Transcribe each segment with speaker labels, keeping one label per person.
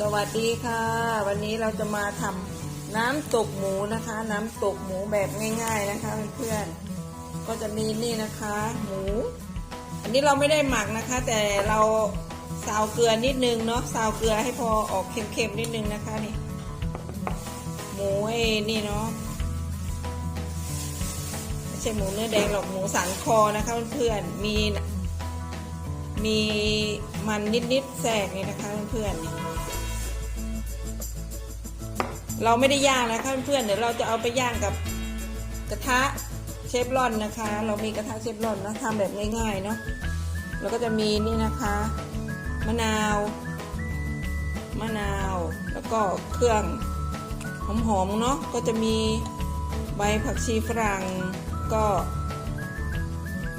Speaker 1: สวัสดีค่ะ วันนี้เราจะมาทำน้ำตกหมูนะคะ น้ำตกหมูแบบง่าย ๆนะคะเพื่อนๆก็จะมีนี่นะคะ หมู อันนี้เราไม่ได้หมักนะคะ แต่เราซาวเกลือนิดนึงเนาะซาวเกลือให้พอออกเค็มๆนิดนึงนะคะนี่หมูไอ้นี่เนาะไม่ใช่หมูเนื้อแดงหรอกหมูสันคอนะคะเพื่อนๆมีมีมันนิดๆแทรกนี่นะคะเพื่อนๆ เราไม่ได้ย่างนะคะเพื่อนเดี๋ยวเราจะเอาไปย่างกับกระทะเชฟรอนนะคะ เรามีกระทะเชฟรอนนะทำแบบง่ายๆเนาะแล้วก็จะมีนี่นะคะ มะนาว มะนาว แล้วก็เครื่องหอมๆเนาะก็จะมีใบผักชีฝรั่งก็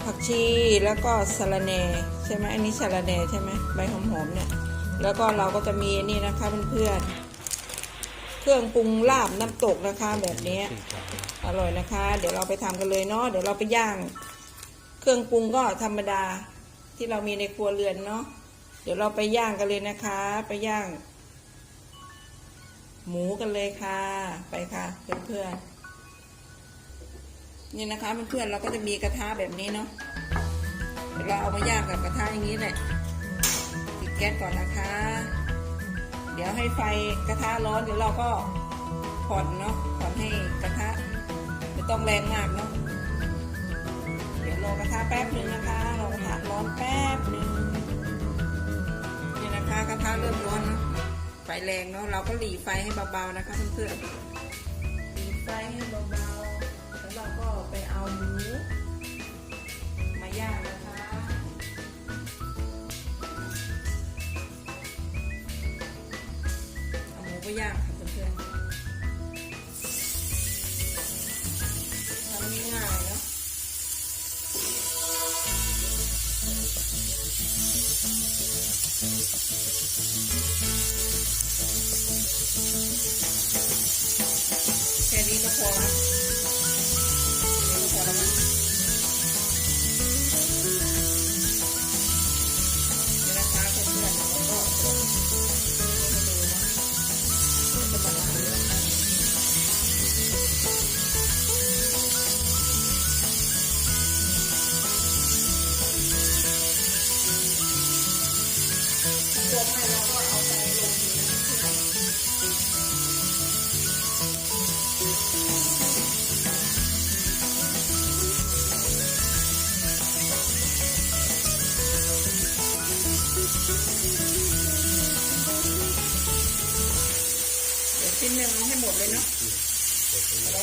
Speaker 1: ผักชีแล้วก็สะระแหน่ใช่ไหมอันนี้สะระแหน่ใช่ไหมใบหอมๆเนี่ยแล้วก็เราก็จะมีนี่นะคะเพื่อนๆ เครื่องปรุงลาบน้ำตกนะคะ แบบนี้อร่อยนะคะ เดี๋ยวเราไปทำกันเลยเนาะเดี๋ยวเราไปย่าง เครื่องปรุงก็ธรรมดาที่เรามีในครัวเรือนเนาะเดี๋ยวเราไปย่างกันเลยนะคะ ไปย่าง หมูกันเลยค่ะ ไปค่ะเพื่อนๆนี่นะคะเพื่อนๆเราก็จะมีกระทะแบบนี้เนาะเดี๋ยวเราเอามาย่างกับกระทะอย่างนี้แหละติดแก๊สก่อนนะคะ เดี๋ยวให้ไฟกระทะร้อนเดี๋ยวเราก็ผ่อนเนาะผ่อนให้กระทะไม่ต้องแรงมากเนาะเดี๋ยวรอกระทะแป๊บหนึ่งนะคะรอกระทะร้อนแป๊บหนึ่งนี่นะคะกระทะเริ่มร้อนเนาะไฟแรงเนาะเราก็หลีไฟให้เบาๆนะคะเพื่อนๆปิดไฟให้เบาๆแล้วเราก็ไปเอาหมูมาย่าง ย่าง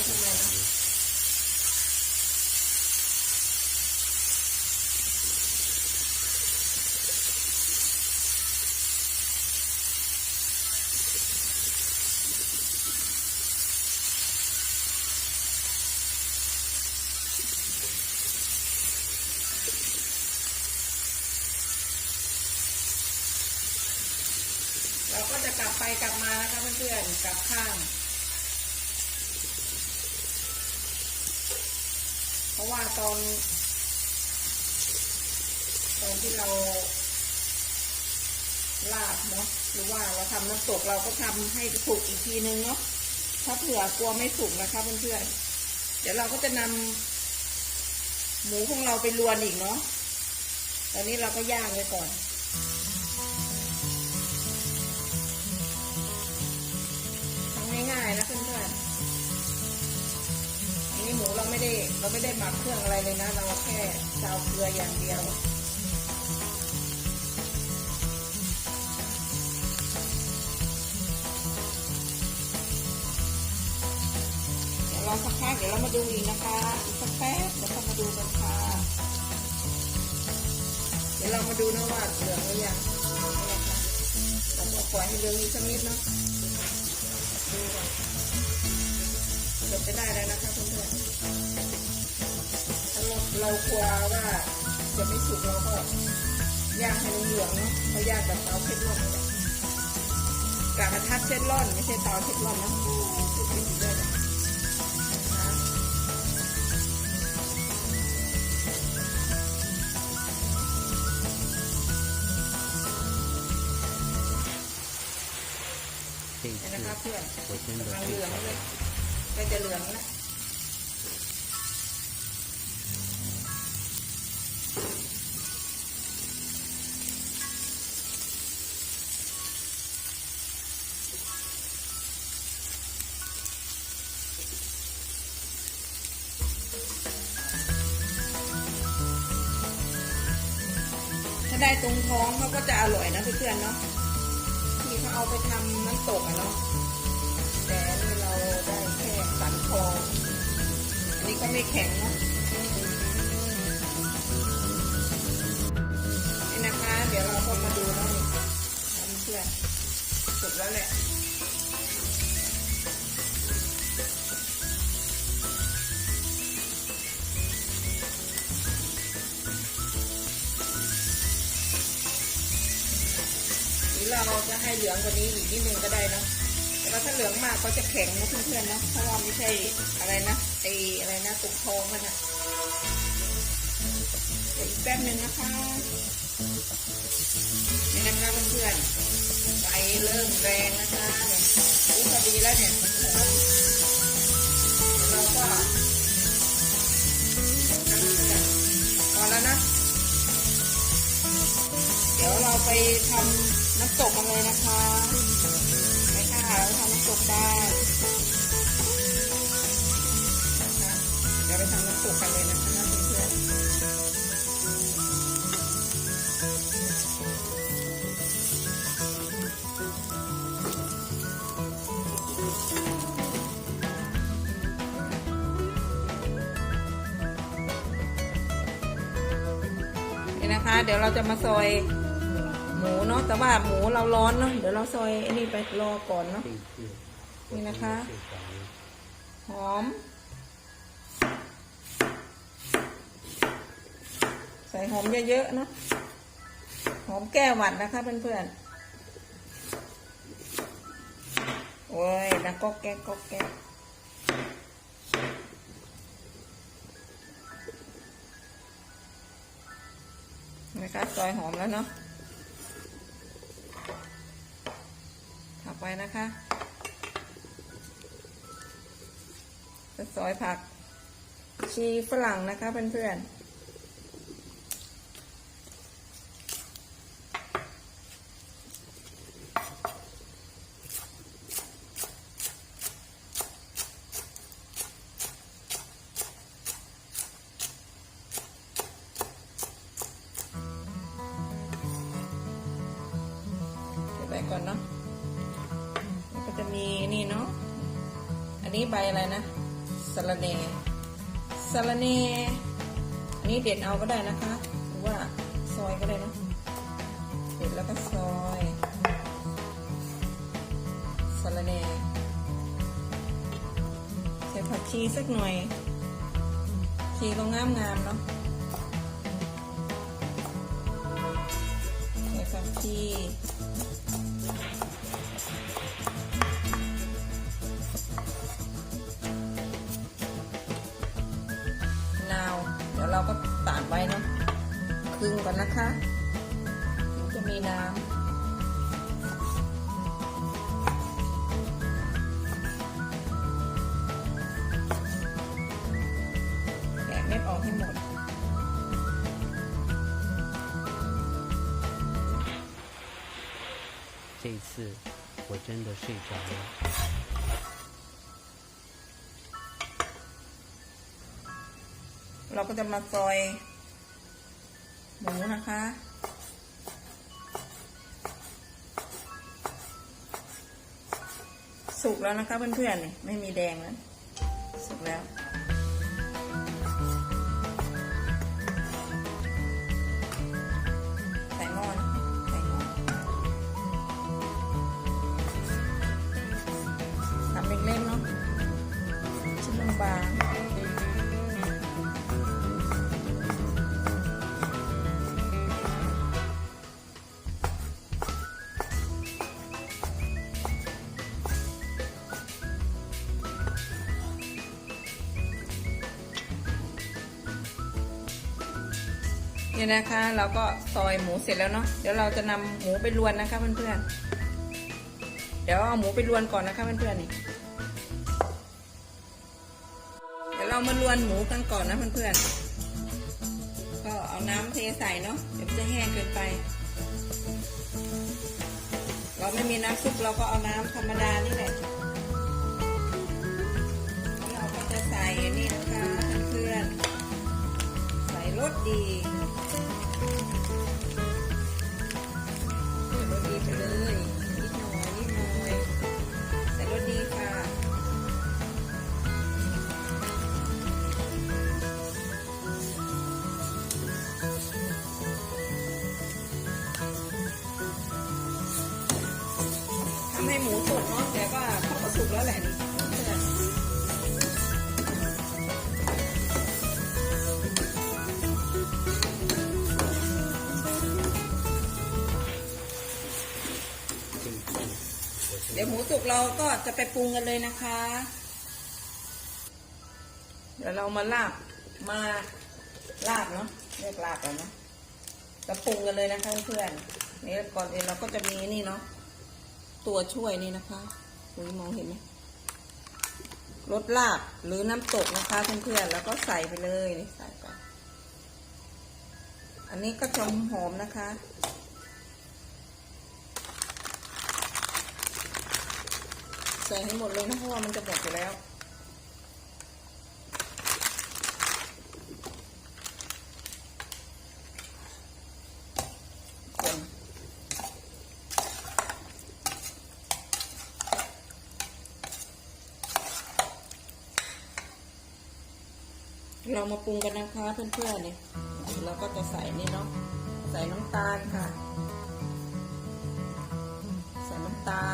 Speaker 1: เราก็จะกลับไปกลับมานะคะเพื่อนๆกลับข้าง อนตอนที่เราลาบเนาะหรือว่าเราทำน้ำตกเราก็ทำให้สุกอีกทีนึงเนาะถ้าเผื่อกลัวไม่สุกนะคะเพื่อนๆเดี๋ยวเราก็จะนำหมูของเราไปรวนอีกเนาะตอนนี้เราก็ย่างไว้ก่อนทำง่ายๆนะเพื่อน นี้หมูเราไม่ได้เราไม่ได้หมักเครื่องอะไรเลยนะ เราแค่ซาวเกลืออย่างเดียวเดี๋ยวรอสักพักเดี๋ยวเรามาดูอีกนะคะอีกสักแป๊บเดี๋ยวเรามาดูกันค่ะ เดี๋ยวเรามาดูนะว่าเหลืองหรือยังนะคะเราก็ปล่อยให้เหลืองอีกสักนิดนะือบจะได้แล้วนะคะเพื่อนๆเรากลัวว่าจะไม่สุกเราก็ย่างให้เหลืองเนาะย่างแบบเตาเช็ดร่อนกระทัดเช็ดร่อนไม่ใช่เตาเช็ดร่อนนะสุกที่สุดเลยนะนะคะเพื่อนกำลังเหลืองเลย กล้จะเหลืองแล้วถ้าได้ตรงท้องเขาก็จะอร่อยนะเพื่อนๆเนาะที่เขาเอาไปทำน้ำตกอะเนาะ นนี้ก็ไม่แข็งเนาะนี่นะคะ เดี๋ยวเราก็มาดูเนาะนี่เพื่อนสุดแล้วแหละเราจะให้เหลืองกว่านี้อีกนิดนึงก็ได้เนะ แต่ว่าถ้าเหลืองมากก็จะแข็งนะเพื่อนๆนะเพราะว่าไม่ใช่อะไรนะไออะไรนะตรงท้องมันอะเดี๋ยวอีกแป๊บนึงนะคะนี่นะคะเพื่อนๆไฟเริ่มแรงนะคะเนี่ยอู้พอดีแล้วเนี่ยเราก็พอแล้วนะ เดี๋ยวเราไปทำน้ำตกกันเลยนะคะ ไปค่ะเราทำน้ำตกได้เดี๋ยวไปทำน้ำตกกันเลยนะคะเพื่อนๆนี่นะคะ เดี๋ยวเราจะมาซอย มูเนาะแต่ว่าหมูเราร้อนเนาะเดี๋ยวเราซอยอ้นี่ไปรอก่อนเนาะ
Speaker 2: นี่
Speaker 1: นะคะ หอม ใส่หอมเยอะๆเนาะหอมแก้หวัดนะคะเพื่อนๆโอ้ยนะก็แก้วก็แก้วนะคะซอยหอมแล้วเนาะ ไปนะคะ จะซอยผักชีฝรั่งนะคะเพื่อนๆ ใบอะไรนะสะระเนสะระเนนนี้เด็ดเอาก็ได้นะคะ หรือว่าซอยก็ได้นะเด็ดแล้วก็ซอยสะระเนใส่ผักชีสักหน่อยชีก็งามงามๆเนาะใส่ผักชี นนะคะถึงจะมีน้ำแกะเม็ดออกให้หมด
Speaker 2: 这一次我真的睡着了。
Speaker 1: เราก็จะมาซอย หมูนะคะ สุกแล้วนะคะเพื่อนๆนี่ไม่มีแดงแล้วสุกแล้ว นี่นะคะ เราก็ซอยหมูเสร็จแล้วเนาะเดี๋ยวเราจะนำหมูไปรวนนะคะเพื่อนๆเดี๋ยวเอาหมูไปรวนก่อนนะคะเพื่อนๆนี่เดี๋ยวเรามาลวนหมูกันก่อนนะเพื่อนๆก็เอาน้ำเทใส่เนาะเดี๋ยวมันจะแห้งเกินไป เราไม่มีน้ำซุปเราก็เอาน้ำธรรมดานี่แหละเราก็จะใส่นี่ ๆใส่รดีรสดีไปเลย เดี๋ยวหมูสุกเราก็จะไปปรุงกันเลยนะคะ เดี๋ยวเรามาลาบมาลาบเนาะเรียกลาบแล้วเนาะจะปรุงกันเลยนะคะเพื่อนนี่ก่อนเอื่นเราก็จะมีนี่เนาะตัวช่วยนี่นะคะคุณมองเห็นไหมรสลาบหรือน้ำตกนะคะเพื่อนๆแล้วก็ใส่ไปเลยใส่ไปอันนี้ก็จะหอมนะคะ ใส่ให้หมดเลยนะเพราะว่ามันจะหมดอยู่แล้ว เรามาปรุงกันนะคะเพื่อนๆเนี่ยเราก็จะใส่นี่เนาะใส่น้ำตาลค่ะ ใส่น้ำตาล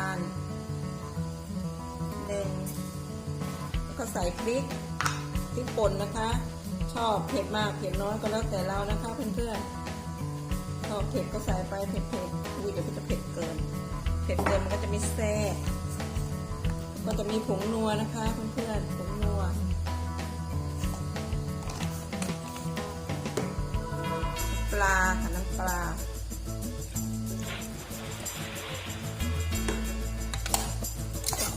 Speaker 1: ใส่พริกพริกป่นนะคะ ชอบเผ็ดมากเผ็ดน้อยก็แล้วแต่เรานะคะเพื่อนๆชอบเผ็ดก็ใส่ไปเผ็ดเผ็ดๆอุ้ยเดี๋ยวมันจะเผ็ดเกิน เผ็ดเกินมันก็จะมีแซ่บก็จะมีผงนัวนะคะเพื่อนๆผงนัวปลาค่ะน้ำปลา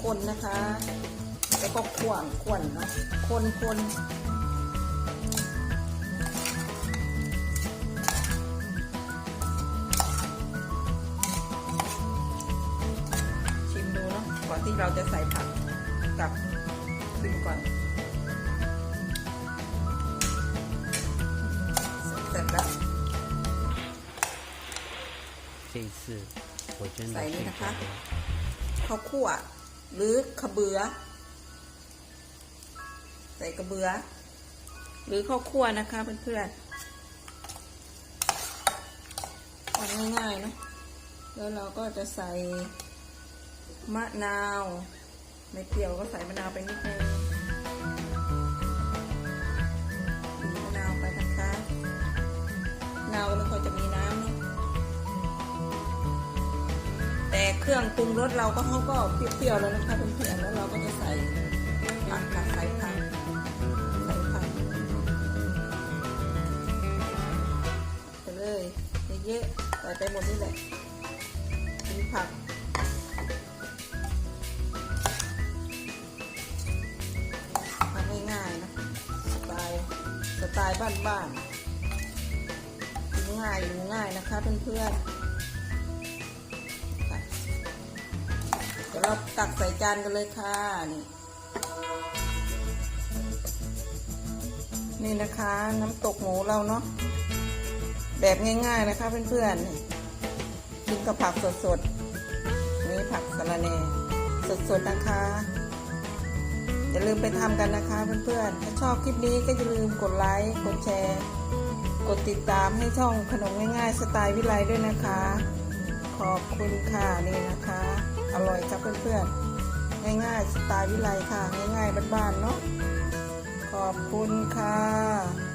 Speaker 1: คนนะคะ แล้วก็ขวางขวนนะคนคนชิมดูเนาะก่อนที่เราจะใส่ผักกับชิมก่อนเสร็จแล้ว
Speaker 2: 这一次我真的
Speaker 1: ใส่
Speaker 2: 睡
Speaker 1: นี่
Speaker 2: 着
Speaker 1: นะคะ
Speaker 2: 了。
Speaker 1: ข้าวคั่ว หรือขะเบือ ใ ส่กระเบือ หรือข้าวคั่วนะคะเพื่อนๆทำง่ายๆเนอะแล้วเราก็จะใส่มะนาวไม่เปรี้ยวก็ใส่มะนาวไปนิดนึงบีบมะนาวไปนะคะมะนาวก็ไม่ค่อยจะมีน้ำเนอะแต่เครื่องปรุงรสเราก็เขาก็เปรี้ยวๆแล้วนะคะเพื่อนๆแล้วเราก็จะใส่ผักค่ะใส่ผัก เยอะๆใส่ไปหมดนี่แหละกินผักทำง่ายๆนะสไตล์สไตล์บ้านๆกินง่ายอยู่ง่ายนะคะเพื่อนๆเดี๋ยวเราตักใส่จานกันเลยค่ะนี่นี่นะคะน้ำตกหมูเราเนาะ แบบง่ายๆนะคะเพื่อนๆกินกับผักสดๆนี่ผักสะระแหน่สดๆนะคะ อย่าลืมไปทำกันนะคะเพื่อนๆถ้าชอบคลิปนี้ก็อย่าลืมกดไลค์กดแชร์ กดติดตามให้ช่องขนมง่ายๆ สไตล์วิไลด้วยนะคะ ขอบคุณค่ะนี่นะคะ อร่อยครับเพื่อนๆ ง่ายๆ สไตล์วิไลค่ะ ง่ายๆบ้านๆเนาะขอบคุณค่ะ